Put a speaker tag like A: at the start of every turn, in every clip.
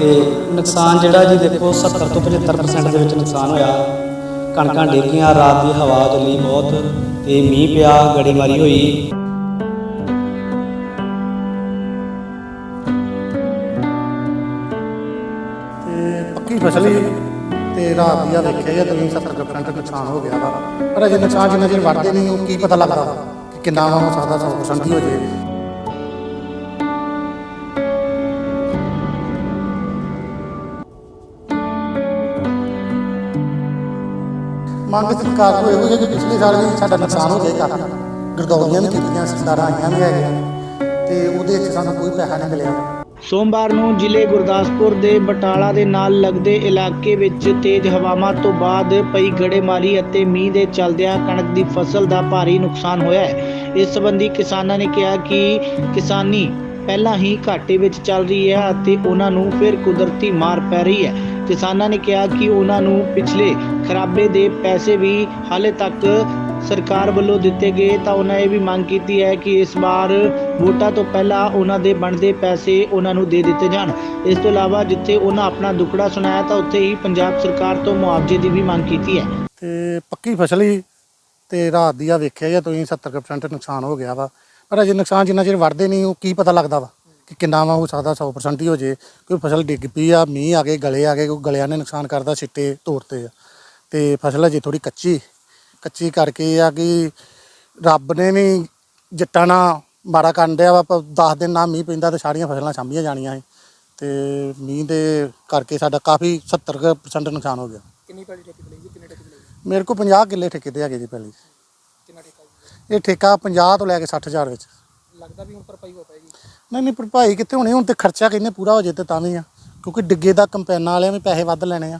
A: ਤੇ ਨੁਕਸਾਨ ਜਿਹੜਾ ਜੀ ਦੇਖੋ 70 ਤੋਂ 75% ਦੇ ਵਿੱਚ ਨੁਕਸਾਨ ਹੋਇਆ। ਕਣਕਾਂ ਡੇਗੀਆਂ, ਰਾਤ ਦੀ ਹਵਾ ਚੱਲੀ ਬਹੁਤ ਤੇ ਮੀਂਹ ਪਿਆ, ਗੜੇਮਾਰੀ ਹੋਈ।
B: ਤੇ ਪੱਕੀ ਫਸਲ ਹੀ ਤੇ ਰਾਤ ਦੀ ਆ ਵੇਖਿਆ ਜਾਂ ਤੁਸੀਂ 70% ਨੁਕਸਾਨ ਹੋ ਗਿਆ ਵਾ। ਪਰ ਅਜੇ ਨੁਕਸਾਨ ਜਿੰਨਾ ਚਿਰ ਵੜਦੇ ਨਹੀਂ, ਉਹ ਕੀ ਪਤਾ ਲੱਗਦਾ ਕਿ ਕਿੰਨਾ ਹੋ ਸਕਦਾ 100% ਹੀ ਹੋ ਜੇ ਮੰਗ ਸਰਕਾਰ ਤੋਂ ਇਹੋ ਜਿਹੀ ਕਿ ਪਿਛਲੇ ਸਾਲ ਵੀ ਸਾਡਾ ਨੁਕਸਾਨ ਹੋ ਗਿਆ ਕਾਫੀ ਗਰਦੌਰੀਆਂ ਵੀ ਕੀਤੀਆਂ ਸਰਕਾਰਾਂ ਆਈਆਂ ਵੀ ਹੈਗੀਆਂ। ਤੇ ਉਹਦੇ ਵਿੱਚ ਸਾਨੂੰ ਕੋਈ ਪੈਸਾ ਨਹੀਂ ਮਿਲਿਆ।
C: ਸੋਮਵਾਰ ਨੂੰ ਜ਼ਿਲ੍ਹੇ ਗੁਰਦਾਸਪੁਰ ਦੇ ਬਟਾਲਾ ਦੇ ਨਾਲ ਲੱਗਦੇ ਇਲਾਕੇ ਵਿੱਚ ਤੇਜ਼ ਹਵਾਵਾਂ ਤੋਂ ਬਾਅਦ ਪਈ ਗੜੇਮਾਰੀ ਅਤੇ ਮੀਂਹ ਦੇ ਚਲਦਿਆਂ ਕਣਕ ਦੀ ਫਸਲ ਦਾ ਭਾਰੀ ਨੁਕਸਾਨ ਹੋਇਆ ਹੈ। ਇਸ ਸੰਬੰਧੀ ਕਿਸਾਨਾਂ ਨੇ ਕਿਹਾ ਕਿ ਕਿਸਾਨੀ ਪਹਿਲਾਂ ਹੀ ਘਾਟੇ ਵਿੱਚ ਚੱਲ ਰਹੀ ਹੈ ਅਤੇ ਉਹਨਾਂ ਨੂੰ ਫਿਰ ਕੁਦਰਤੀ ਮਾਰ ਪੈ ਰਹੀ ਹੈ। ਕਿਸਾਨਾਂ ਨੇ ਕਿਹਾ ਕਿ ਉਹਨਾਂ ਨੂੰ ਪਿਛਲੇ ਖਰਾਬੇ ਦੇ ਪੈਸੇ ਵੀ ਹਾਲੇ ਤੱਕ ਸਰਕਾਰ ਵੱਲੋਂ ਦਿੱਤੇ ਗਏ, ਤਾਂ ਉਹਨਾਂ ਇਹ ਵੀ ਮੰਗ ਕੀਤੀ ਹੈ ਕਿ ਇਸ ਵਾਰ ਵੋਟਾਂ ਤੋਂ ਪਹਿਲਾਂ ਉਹਨਾਂ ਦੇ ਬਣਦੇ ਪੈਸੇ ਉਹਨਾਂ ਨੂੰ ਦੇ ਦਿੱਤੇ ਜਾਣ। ਇਸ ਤੋਂ ਇਲਾਵਾ ਜਿੱਥੇ ਉਹਨਾਂ ਆਪਣਾ ਦੁੱਖੜਾ ਸੁਣਾਇਆ, ਤਾਂ ਉੱਥੇ ਹੀ ਪੰਜਾਬ ਸਰਕਾਰ ਤੋਂ ਮੁਆਵਜ਼ੇ ਦੀ ਵੀ ਮੰਗ ਕੀਤੀ ਹੈ।
B: ਤੇ ਪੱਕੀ ਫਸਲ ਹੀ ਤੇ ਰਾਤ ਦੀ ਆ ਵੇਖਿਆ ਜਾਂ ਤੁਸੀਂ 70% ਨੁਕਸਾਨ ਹੋ ਗਿਆ ਵਾ। ਪਰ ਅਜੇ ਨੁਕਸਾਨ ਜਿੰਨਾ ਚਿਰ ਵੜਦੇ ਨਹੀਂ, ਉਹ ਕੀ ਪਤਾ ਲੱਗਦਾ ਵਾ। ਕਿ ਕਿੰਨਾ ਵਾ ਹੋ ਸਕਦਾ 100% ਹੀ ਹੋ ਜੇ ਕੋਈ ਫਸਲ ਡਿੱਗ ਪਈ ਆ ਮੀਂਹ ਆ ਗਏ ਗਲੇ ਆ ਗਏ ਕੋਈ ਗਲਿਆਂ ਨੇ ਨੁਕਸਾਨ ਕਰਦਾ ਛਿੱਟੇ ਤੋੜਤੇ ਆ। ਤੇ ਫਸਲ ਅਜੇ ਥੋੜੀ ਕੱਚੀ ਕੱਚੀ ਕਰਕੇ ਆ ਕਿ ਰੱਬ ਨੇ ਵੀ ਜੱਟਾਂ ਨਾਲ ਮਾਰਾ ਕਰਨ ਡਿਆ ਵਾ 10 ਦਿਨ ਨਾ ਮੀਂਹ ਪੈਂਦਾ ਤੇ ਸਾਰੀਆਂ ਫਸਲਾਂ ਸਾਂਭੀਆਂ ਜਾਣੀਆਂ ਸੀ। ਤੇ ਮੀਂਹ ਦੇ ਕਰਕੇ ਸਾਡਾ ਕਾਫੀ 70% ਨੁਕਸਾਨ ਹੋ ਗਿਆ।
D: ਕਿੰਨੀ ਪੈਲੀ ਠੇਕੇ ਤੇ ਲਈ ਜੀ? ਕਿੰਨੇ ਠੇਕੇ ਤੇ ਲਈ?
B: ਮੇਰੇ ਕੋਲ 50 ਕਿੱਲੇ ਠੇਕੇ ਤੇ ਹੈਗੇ ਜੀ ਪਹਿਲੀ
D: ਕਿੰਨਾ ਠੇਕਾ
B: ਇਹ ਠੇਕਾ 50 ਤੋਂ ਲੈ ਕੇ 60000 ਵਿੱਚ।
D: ਲੱਗਦਾ ਵੀ ਹੁਣ ਭਰਪਾਈ ਹੋ ਪਾਏਗੀ?
B: ਨਹੀਂ ਨਹੀਂ, ਭਰਪਾਈ ਕਿੱਥੇ ਹੋਣੀ? ਹੁਣ ਤੇ ਖਰਚਾ ਕਹਿੰਦੇ ਪੂਰਾ ਹੋ ਜੇ ਤੇ ਤਾਂ ਵੀ ਆ। ਕਿਉਂਕਿ ਡਿੱਗੇ ਦਾ ਕੰਪੈਨਾਂ ਵਾਲਿਆਂ ਵੀ ਪੈਸੇ ਵੱਧ ਲੈਣੇ ਆ।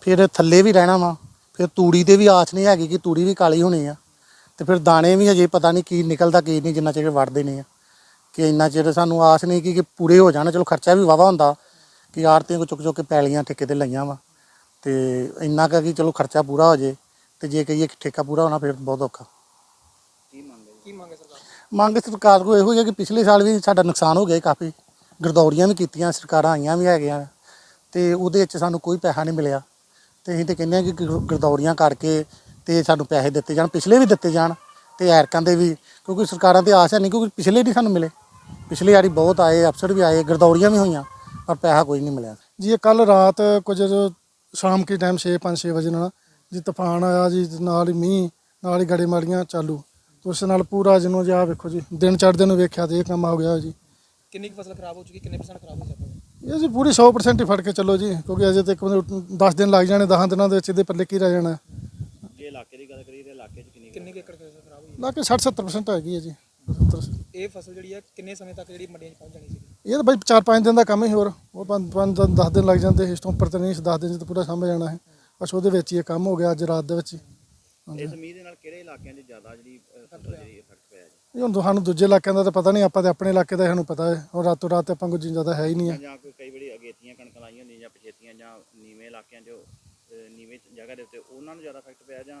B: ਫਿਰ ਥੱਲੇ ਵੀ ਰਹਿਣਾ ਵਾ। ਫਿਰ ਤੂੜੀ ਤੇ ਵੀ ਆਸ ਨਹੀਂ ਹੈਗੀ ਕਿ ਤੂੜੀ ਵੀ ਕਾਲੀ ਹੋਣੀ ਆ। ਤੇ ਫਿਰ ਦਾਣੇ ਵੀ ਹਜੇ ਪਤਾ ਨਹੀਂ ਕੀ ਨਿਕਲਦਾ, ਕੀ ਨਹੀਂ, ਜਿੰਨਾ ਚਿਰ ਵੜਦੇ ਨਹੀਂ ਆ। ਕਿ ਇੰਨਾ ਚਿਰ ਸਾਨੂੰ ਆਸ ਨਹੀਂ ਕਿ ਕਿ ਪੂਰੇ ਹੋ ਜਾਣ। ਚਲੋ, ਖਰਚਾ ਵੀ ਵਾਵਾ ਹੁੰਦਾ। ਕਿ ਆਰਤੀਆਂ ਕੋ ਚੁੱਕ ਚੁੱਕ ਕੇ ਪੈਲੀਆਂ, ਠੇਕੇ ਤੇ ਲਈਆਂ ਵਾ। ਤੇ ਇੰਨਾ ਕੁ ਕਿ ਚਲੋ, ਖਰਚਾ ਪੂਰਾ ਹੋ ਜੇ ਤੇ ਜੇ ਕਹੀਏ ਕਿ ਠੇਕਾ ਪੂਰਾ ਹੋਣਾ, ਫਿਰ ਬਹੁਤ ਔਖਾ।
D: ਮੰਗ ਸਰਕਾਰ
B: ਕੋਲ ਇਹੋ ਹੀ ਹੈ ਕਿ ਪਿਛਲੇ ਸਾਲ ਵੀ ਸਾਡਾ ਨੁਕਸਾਨ ਹੋ ਗਿਆ ਕਾਫੀ। ਗਰਦੌੜੀਆਂ ਵੀ ਕੀਤੀਆਂ, ਸਰਕਾਰਾਂ ਆਈਆਂ ਵੀ ਹੈਗੀਆਂ। ਤੇ ਉਹਦੇ ਵਿੱਚ ਸਾਨੂੰ ਕੋਈ ਪੈਸਾ ਨਹੀਂ ਮਿਲਿਆ। ਤੇ ਅਸੀਂ ਤੇ ਕਹਿੰਦੇ ਹਾਂ ਕਿ ਗਰ- ਗਰਦੌੜੀਆਂ ਕਰਕੇ ਤੇ ਸਾਨੂੰ ਪੈਸੇ ਦਿੱਤੇ ਜਾਣ, ਪਿਛਲੇ ਵੀ ਦਿੱਤੇ ਜਾਣ ਤੇ ਐਰਕਾਂ ਦੇ ਵੀ, ਕਿਉਂਕਿ ਸਰਕਾਰਾਂ ਤੇ ਆਸ ਹੈ ਨਹੀਂ ਕਿਉਂਕਿ ਪਿਛਲੇ ਨਹੀਂ ਸਾਨੂੰ ਮਿਲੇ। ਪਿਛਲੇ ਵਾਰੀ ਬਹੁਤ ਆਏ, ਅਫਸਰ ਵੀ ਆਏ, ਗਰਦੌੜੀਆਂ ਵੀ ਹੋਈਆਂ, ਪਰ ਪੈਸਾ ਕੋਈ ਨਹੀਂ ਮਿਲਿਆ।
E: ਜੀ, ਇਹ ਕੱਲ ਰਾਤ ਕੁਝ ਜੋ ਸ਼ਾਮ ਕੇ ਟਾਈਮ 6 5 6 ਵਜੇ ਨਾਲ ਜੀ, ਤੂਫਾਨ ਆਇਆ ਜੀ, ਨਾਲ ਹੀ ਮੀਂਹ, ਨਾਲ ਹੀ ਗੜੇਮਾਰੀਆਂ ਚਾਲੂ। ਉਸ ਨਾਲ ਪੂਰਾ ਜਿਹਨੂੰ ਜੀ ਵੇਖੋ ਜੀ ਦਿਨ ਚੜ੍ਹਦੇ ਨੂੰ ਵੇਖਿਆ ਤੇ ਇਹ ਕੰਮ ਹੋ ਗਿਆ ਜੀ।
D: ਕਿੰਨੀ ਕੁ ਫਸਲ ਖਰਾਬ ਹੋ ਚੁੱਕੀ ਕਿੰਨੇ ਪਰਸੈਂਟ ਖਰਾਬ ਹੋ ਸਕਦਾ
E: ਇਹ ਜੀ ਪੂਰੀ 100% ਹੀ ਫੜ ਕੇ ਚੱਲੋ ਜੀ ਕਿਉਂਕਿ ਅਜੇ ਤੱਕ 10 ਦਿਨ ਲੱਗ ਜਾਣੇ 10 ਦਿਨਾਂ ਦੇ ਵਿੱਚ ਇਹਦੇ ਪੱਲੇ ਕੀ ਰਹਿ ਜਾਣਾ।
D: ਕਿੰਨੀ ਕੁ ਏਕੜ ਫਸਲ ਖਰਾਬ ਹੋਈ?
E: ਲਾ ਕੇ 60 70% ਹੈਗੀ ਹੈ ਜੀ 70
D: ਇਹ ਫਸਲ ਜਿਹੜੀ ਹੈ ਕਿੰਨੇ ਸਮੇਂ ਤੱਕ ਜਿਹੜੀ ਮੰਡੀਆਂ 'ਚ ਪਹੁੰਚ ਜਾਣੀ ਸੀ
E: ਇਹ ਤਾਂ ਬਾਈ 4-5 ਦਿਨ ਦਾ ਕੰਮ ਹੀ ਹੋਰ ਉਹ 5 10 ਦਿਨ ਲੱਗ ਜਾਂਦੇ ਇਸ ਤੋਂ ਉੱਪਰ ਤੇ ਨਹੀਂ 10 ਦਿਨ ਚ ਤਾਂ ਪੂਰਾ ਸਾਂਭ ਜਾਣਾ ਹੈ। ਬਸ ਉਹਦੇ ਵਿੱਚ ਹੀ ਇਹ ਕੰਮ ਹੋ ਗਿਆ ਅੱਜ ਰਾਤ ਦੇ ਵਿੱਚ ਹੀ।
F: ਇਸ ਮੀਂਹ ਦੇ ਨਾਲ ਕਿਹੜੇ ਇਲਾਕਿਆਂ 'ਚ ਜ਼ਿਆਦਾ ਜਿਹੜੀ ਫਸਲ ਜਿਹੜੀ ਇਫੈਕਟ ਪਿਆ ਜੀ?
E: ਇਹ ਹੁਣ ਤੁਹਾਨੂੰ ਦੂਜੇ ਇਲਾਕਿਆਂ ਦਾ ਤਾਂ ਪਤਾ ਨਹੀਂ ਆਪਾਂ ਤੇ ਆਪਣੇ ਇਲਾਕੇ ਦਾ ਹੀ ਸਾਨੂੰ ਪਤਾ ਹੈ। ਹੁਣ ਰਾਤੋਂ ਰਾਤ ਤੇ ਆਪਾਂ ਕੋਈ ਜ਼ਿਆਦਾ ਹੈ ਹੀ ਨਹੀਂ ਹੈ
F: ਜਾਂ ਕੋਈ ਕਈ ਵਾਰੀ ਅਗੇਤੀਆਂ ਕਣਕਾਂ ਲਾਈਆਂ ਹੁੰਦੀਆਂ ਜਾਂ ਪਛੇਤੀਆਂ ਜਾਂ ਨੀਵੇਂ ਇਲਾਕਿਆਂ 'ਚ ਨੀਵੇਂ ਜਗ੍ਹਾ ਦੇ ਉੱਤੇ ਉਹਨਾਂ ਨੂੰ ਜ਼ਿਆਦਾ ਇਫੈਕਟ ਪਿਆ ਜਾਂ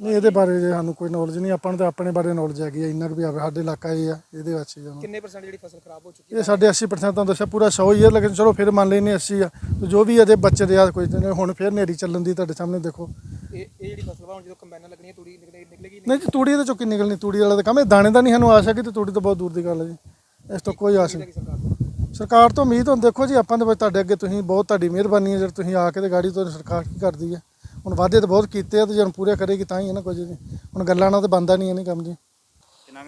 E: ਨਹੀਂ ਇਹਦੇ ਬਾਰੇ ਜੇ ਸਾਨੂੰ ਕੋਈ ਨੌਲੇਜ ਨਹੀਂ ਆਪਾਂ ਨੂੰ ਤਾਂ ਆਪਣੇ ਬਾਰੇ ਨੌਲੇਜ ਹੈਗੀ ਹੈ ਇੰਨਾ ਕੁ ਵੀ ਸਾਡੇ ਇਲਾਕਾ ਇਹ ਆ ਇਹਦੇ ਵਿੱਚ ਹੀ ਜਾਣਾ
D: ਕਿੰਨੇ ਪਰਸੈਂਟ ਜਿਹੜੀ ਫਸਲ ਖਰਾਬ ਹੋ ਚੁੱਕੀ
E: ਇਹ ਸਾਡੇ 80% ਤਾਂ ਦੱਸਿਆ ਪੂਰਾ 100 ਹੀ ਹੈ ਲੇਕਿਨ ਚਲੋ ਫਿਰ ਮੰਨ ਲੈਨੇ 80 ਆ। ਤੇ ਜੋ ਵੀ ਅਜੇ ਬਚਦੇ ਆ ਕੋਈ ਹੁਣ ਫਿਰ ਨੇਰੀ ਚੱਲਣ ਦੀ ਤੁਹਾਡੇ ਸਾਹਮਣੇ ਦੇਖੋ।
D: ਇਹ ਇਹ ਜਿਹੜੀ ਫਸਲ ਵਾ ਹੁਣ ਜਦੋਂ ਕੰਬਾਈਨਾਂ ਲੱਗਣੀਆਂ ਤੂੜੀ ਨਿਕਲੇ ਨਿਕਲੇਗੀ ਨਹੀਂ
E: ਨਹੀਂ ਜੀ ਤੂੜੀ ਇਹਦੇ ਚੋਂ ਕੀ ਨਿਕਲਣੀ ਤੂੜੀ ਵਾਲਾ ਤਾਂ ਕੰਮ। ਇਹ ਦਾਣੇ ਦਾ ਨਹੀਂ ਸਾਨੂੰ ਆਸ ਹੈ ਕਿ ਤੇ ਤੂੜੀ ਤਾਂ ਬਹੁਤ ਦੂਰ ਦੀ ਗੱਲ ਹੈ ਜੀ। ਇਸ ਤੋਂ ਕੋਈ ਆਸ ਨਹੀਂ।
D: ਸਰਕਾਰ ਤੋਂ।
E: ਸਰਕਾਰ ਤੋਂ ਉਮੀਦ ਹੁਣ ਦੇਖੋ ਜੀ ਆਪਾਂ ਦੇ ਵਿੱਚ ਤੁਹਾਡੇ ਅੱਗੇ ਤੁਸੀਂ ਬਹੁਤ ਤੁਹਾਡੀ ਮਿਹਰਬਾਨੀ ਹੈ ਜਦ ਤੁਸੀਂ ਆ ਕੇ ਤੇ ਗਾੜੀ ਤੋਂ ਸਰਕਾਰ ਕੀ ਕਰਦੀ ਹੈ। ਹੁਣ ਵਾਅਦੇ ਤਾਂ ਬਹੁਤ ਕੀਤੇ ਆ ਤੇ ਜਦੋਂ ਪੂਰੇ ਕਰੇਗੀ ਤਾਂ ਹੀ ਹੈ ਨਾ ਕੁਝ ਜੀ। ਹੁਣ ਗੱਲਾਂ ਨਾਲ ਤਾਂ ਬੰਦਾ ਨਹੀਂ ਨਹੀਂ ਕੰਮ ਜੀ।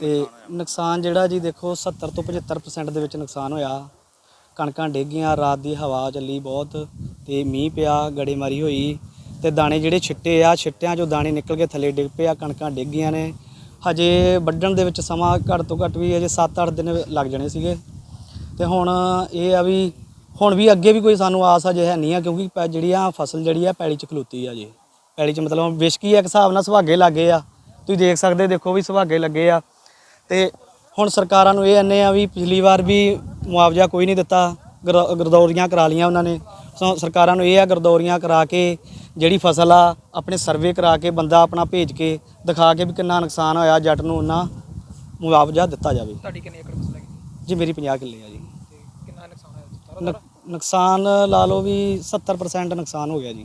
A: ਤੇ ਨੁਕਸਾਨ ਜਿਹੜਾ ਜੀ ਦੇਖੋ 70 ਤੋਂ 75% ਦੇ ਵਿੱਚ ਨੁਕਸਾਨ ਹੋਇਆ। ਕਣਕਾਂ ਡੇਗੀਆਂ ਰਾਤ ਦੀ ਹਵਾ ਚੱਲੀ ਬਹੁਤ ਤੇ ਮੀਂਹ ਪਿਆ ਗੜੇਮਾਰੀ ਹੋਈ। ਤੇ ਦਾਣੇ ਜਿਹੜੇ ਛਿੱਟੇ ਆ, ਛਿੱਟਿਆਂ 'ਚੋਂ ਦਾਣੇ ਨਿਕਲ ਕੇ ਥੱਲੇ ਡਿੱਗ ਪਏ ਆ, ਕਣਕਾਂ ਡਿੱਗ ਗਈਆਂ ਨੇ। ਹਜੇ ਵੱਢਣ ਦੇ ਵਿੱਚ ਸਮਾਂ ਘੱਟ ਤੋਂ ਘੱਟ ਵੀ ਅਜੇ 7-8 ਦਿਨ ਲੱਗ ਜਾਣੇ ਸੀਗੇ। ਤੇ ਹੁਣ ਇਹ ਆ ਵੀ ਹੁਣ ਵੀ ਅੱਗੇ ਵੀ ਕੋਈ ਸਾਨੂੰ ਆਸ ਅਜੇ ਹੈ ਨਹੀਂ ਆ, ਕਿਉਂਕਿ ਪੈ- ਜਿਹੜੀ ਆ ਫਸਲ ਜਿਹੜੀ ਆ ਪੈਲੀ 'ਚ ਖਲੋਤੀ ਆ ਜੀ। ਪੈਲੀ 'ਚ ਮਤਲਬ ਵਿਸ਼ਕੀ ਆ, ਇੱਕ ਹਿਸਾਬ ਨਾਲ ਸੁਹਾਗੇ ਲੱਗੇ ਆ। ਤੁਸੀਂ ਦੇਖ ਸਕਦੇ, ਦੇਖੋ ਵੀ ਸੁਹਾਗੇ ਲੱਗੇ ਆ। ਤੇ ਹੁਣ ਸਰਕਾਰਾਂ ਨੂੰ ਇਹ ਆਨੇ ਆ ਵੀ ਪਿਛਲੀ ਵਾਰ ਵੀ ਮੁਆਵਜ਼ਾ ਕੋਈ ਨਹੀਂ ਦਿੱਤਾ। ਗਰਦੌਰੀਆਂ ਕਰਾ ਲੀਆਂ ਉਹਨਾਂ ਨੇ। ਸੋ ਸਰਕਾਰਾਂ ਨੂੰ ਇਹ ਆ ਗਰਦੌਰੀਆਂ ਕਰਾ ਕੇ ਜਿਹੜੀ ਫਸਲ ਆ ਆਪਣੇ ਸਰਵੇ ਕਰਾ ਕੇ ਬੰਦਾ ਆਪਣਾ ਭੇਜ ਕੇ ਦਿਖਾ ਕੇ ਵੀ ਕਿੰਨਾ ਨੁਕਸਾਨ ਹੋਇਆ ਜੱਟ ਨੂੰ ਉਹਨਾਂ ਮੁਆਵਜ਼ਾ ਦਿੱਤਾ ਜਾਵੇ।
D: ਤੁਹਾਡੀ ਕਿੰਨੀ ਏਕੜ ਫਸਲ ਹੈਗੀ?
A: ਜੀ ਮੇਰੀ 50 ਕਿੱਲੇ ਆ ਜੀ।
D: ਕਿੰਨਾ ਨੁਕਸਾਨ ਹੋਇਆ
A: ਨੁਕਸਾਨ ਲਾ ਲਓ ਵੀ 70% ਨੁਕਸਾਨ ਹੋ ਗਿਆ ਜੀ।